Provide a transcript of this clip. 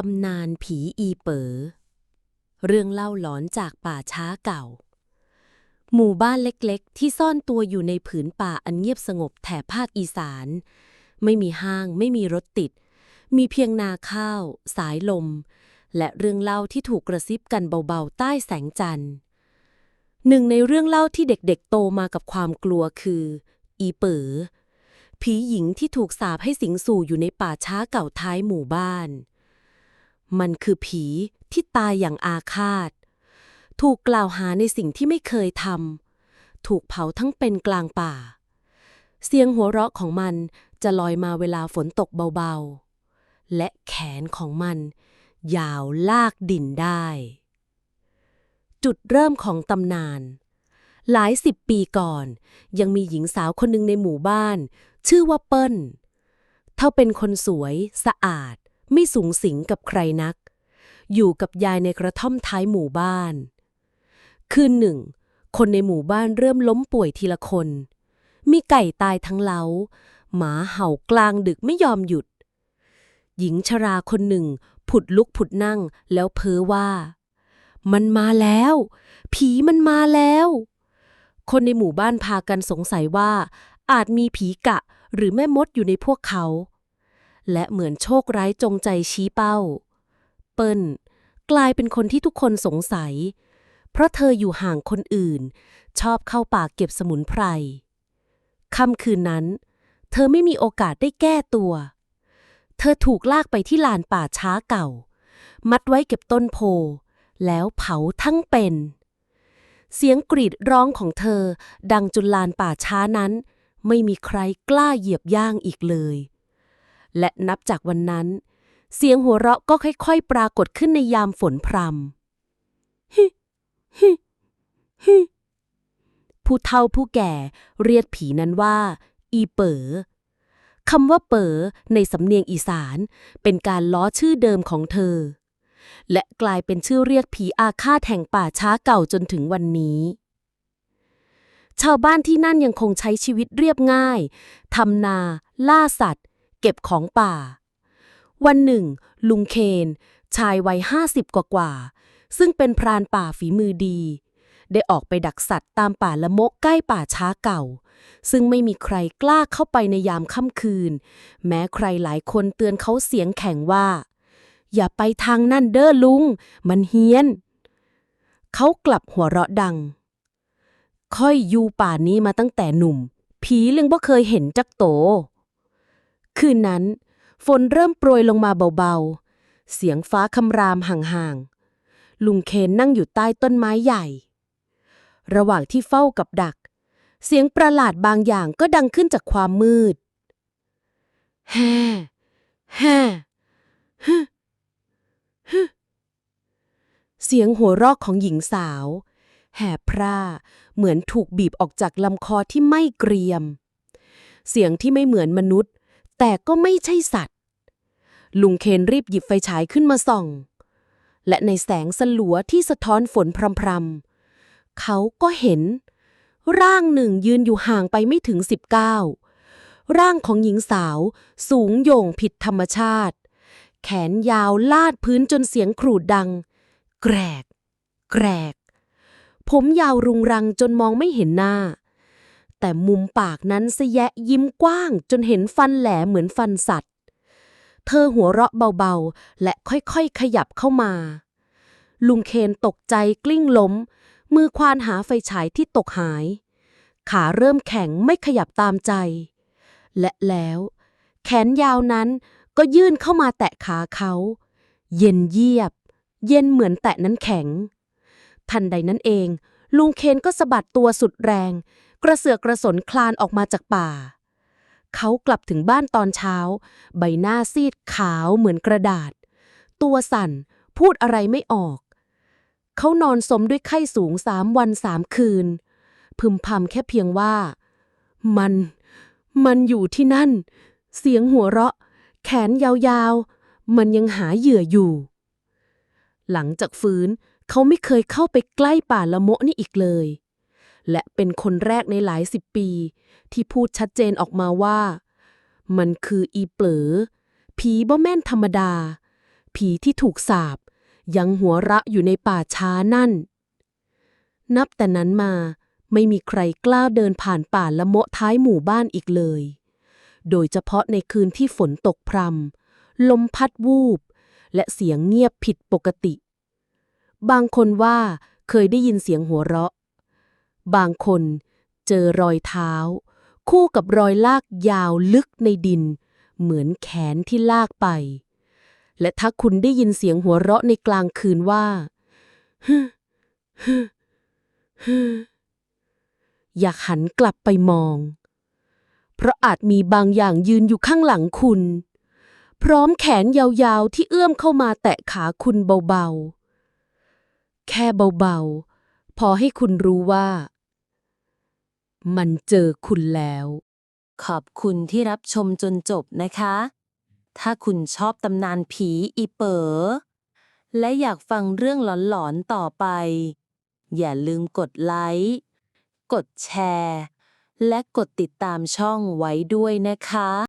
ตำนานผีอีเป๋อ เรื่องเล่าหลอนจากป่าช้าเก่า หมู่บ้านเล็กๆ ที่ซ่อนตัวอยู่ในผืนป่าอันเงียบสงบแถบภาคอีสาน ไม่มีห้างไม่มีรถติด มีเพียงนาข้าว สายลม และเรื่องเล่าที่ถูกกระซิบกันเบาๆ ใต้แสงจันทร์ หนึ่งในเรื่องเล่าที่เด็กๆ โตมากับความกลัวคือ อีเป๋อผีหญิงที่ถูกสาปให้สิงสู่อยู่ในป่าช้าเก่าท้ายหมู่บ้าน มันคือผีที่ตายอย่างอาฆาต ถูกกล่าวหาในสิ่งที่ไม่เคยทำ ถูกเผาทั้งเป็นกลางป่า เสียงหัวเราะของมันจะลอยมาเวลาฝนตกเบาๆ และแขนของมันยาวลากดินได้ จุดเริ่มของตำนาน หลายสิบปีก่อน ยังมีหญิงสาวคนหนึ่งในหมู่บ้าน ชื่อว่าเปิ้ล เธอเป็นคนสวย สะอาด ไม่สูงสิงกับใครนัก อยู่กับยายในกระท่อมท้ายหมู่บ้าน คืนหนึ่ง คนในหมู่บ้านเริ่มล้มป่วยทีละคน มีไก่ตายทั้งเล้า หมาเห่ากลางดึกไม่ยอมหยุด หญิงชราคนหนึ่ง ผุดลุกผุดนั่งแล้วเพ้อว่า มันมาแล้ว ผีมันมาแล้ว คนในหมู่บ้านพากันสงสัยว่า อาจมีผีกะหรือแม่มดอยู่ในพวกเขา และเหมือนโชคร้ายจงใจชี้เป้า เปิ้ลกลายเป็นคนที่ทุกคนสงสัย เพราะเธออยู่ห่างคนอื่น ชอบเข้าป่าเก็บสมุนไพรค่ำคืนนั้น เธอไม่มีโอกาสได้แก้ตัว เธอถูกลากไปที่ลานป่าช้าเก่า มัดไว้เก็บต้นโพ แล้วเผาทั้งเป็น เสียงกรีดร้องของเธอดังจนลานป่าช้านั้น ไม่มีใครกล้าเหยียบย่างอีกเลย และนับจากวันนั้น เสียงหัวเราะก็ค่อยๆ ปรากฏขึ้นในยามฝนพรำฮิฮิฮิผู้เฒ่าผู้แก่เรียกผีนั้นว่า อีเป๋อคำว่าเป๋อในสำเนียงอีสานเป็นการล้อชื่อเดิมของเธอ และกลายเป็นชื่อเรียกผีอาฆาตแห่งป่าช้าเก่าจนถึงวันนี้ ชาวบ้านที่นั่นยังคงใช้ชีวิตเรียบง่ายทำนา ล่าสัตว์ ก็บของป่า วันหนึ่ง ลุงเคน ชายวัยห้าสิบกว่าๆซึ่งเป็นพรานป่าฝีมือดี ได้ออกไปดักสัตว์ตามป่าละโมะใกล้ป่าช้าเก่า ซึ่งไม่มีใครกล้าเข้าไปในยามค่ำคืน แม้ใครหลายคนเตือนเขาเสียงแข็งว่า อย่าไปทางนั่นเด้อลุง มันเฮี้ยน เขากลับหัวเราะดัง ค่อยอยู่ป่านี้มาตั้งแต่หนุ่ม ผีเรื่องบ่เคยเห็นจักโต คืนนั้น ฝนเริ่มโปรยลงมาเบาๆ เสียงฟ้าคำรามห่างๆ ลุงเคนนั่งอยู่ใต้ต้นไม้ใหญ่ ระหว่างที่เฝ้ากับดัก เสียงประหลาดบางอย่างก็ดังขึ้นจากความมืด แฮ่แฮ่ฮึฮึเสียงหัวเราะของหญิงสาว แหบพร่าเหมือนถูกบีบออกจากลำคอที่ไม่เกรียม เสียงที่ไม่เหมือนมนุษย์ แต่ก็ไม่ใช่สัตว์ ลุงเคนรีบหยิบไฟฉายขึ้นมาส่อง และในแสงสลัวที่สะท้อนฝนพรำๆเขาก็เห็น ร่างหนึ่งยืนอยู่ห่างไปไม่ถึง 19 ร่างของหญิงสาวสูงโยงผิดธรรมชาติ แขนยาวลาดพื้นจนเสียงขรูดดัง แกรก แกรก ผมยาวรุงรังจนมองไม่เห็นหน้า แต่มุมปากนั้นสแยะยิ้มกว้างจนเห็นฟันแหลเหมือนฟันสัตว์ เธอหัวเราะเบาๆ และค่อยๆขยับเข้ามา ลุงเคนตกใจกลิ้งล้ม มือควานหาไฟฉายที่ตกหาย ขาเริ่มแข็งไม่ขยับตามใจ และแล้ว แขนยาวนั้นก็ยื่นเข้ามาแตะขาเขา เย็นเยียบ เย็นเหมือนแตะนั้นแข็ง ทันใดนั้นเอง ลุงเคนก็สะบัดตัวสุดแรง กระเสือกกระสนคลานออกมาจากป่า เขากลับถึงบ้านตอนเช้า ใบหน้าซีดขาวเหมือนกระดาษ ตัวสั่นพูดอะไรไม่ออก เขานอนสมด้วยไข้สูงสามวันสามคืน พึมพำแค่เพียงว่า มัน มันอยู่ที่นั่น เสียงหัวเราะ แขนยาวๆ มันยังหาเหยื่ออยู่ หลังจากฟื้นเขาไม่เคยเข้าไปใกล้ป่าละโมะนี่อีกเลย และเป็นคนแรกในหลายสิบปี ที่พูดชัดเจนออกมาว่า มันคืออีเปลอผีบ่แม่นธรรมดา ผีที่ถูกสาบ ยังหัวระอยู่ในป่าช้านั่น นับแต่นั้นมาไม่มีใครกล้าเดินผ่านป่าละโมะท้ายหมู่บ้านอีกเลย โดยเฉพาะในคืนที่ฝนตกพรำลมพัดวูบ และเสียงเงียบผิดปกติ บางคนว่าเคยได้ยินเสียงหัวเราะ บางคนเจอรอยเท้า คู่กับรอยลากยาวลึกในดิน เหมือนแขนที่ลากไป และถ้าคุณได้ยินเสียงหัวเราะในกลางคืนว่าฮึฮึฮึอยากหันกลับไปมอง เพราะอาจมีบางอย่างยืนอยู่ข้างหลังคุณ พร้อมแขนยาวๆที่เอื้อมเข้ามาแตะขาคุณเบาๆ แค่เบาๆ พอให้คุณรู้ว่า มันเจอคุณแล้ว ขอบคุณที่รับชมจนจบนะคะ ถ้าคุณชอบตำนานผีอีเป๋อ และอยากฟังเรื่องหลอนๆต่อไป อย่าลืมกดไลค์ กดแชร์ และกดติดตามช่องไว้ด้วยนะคะ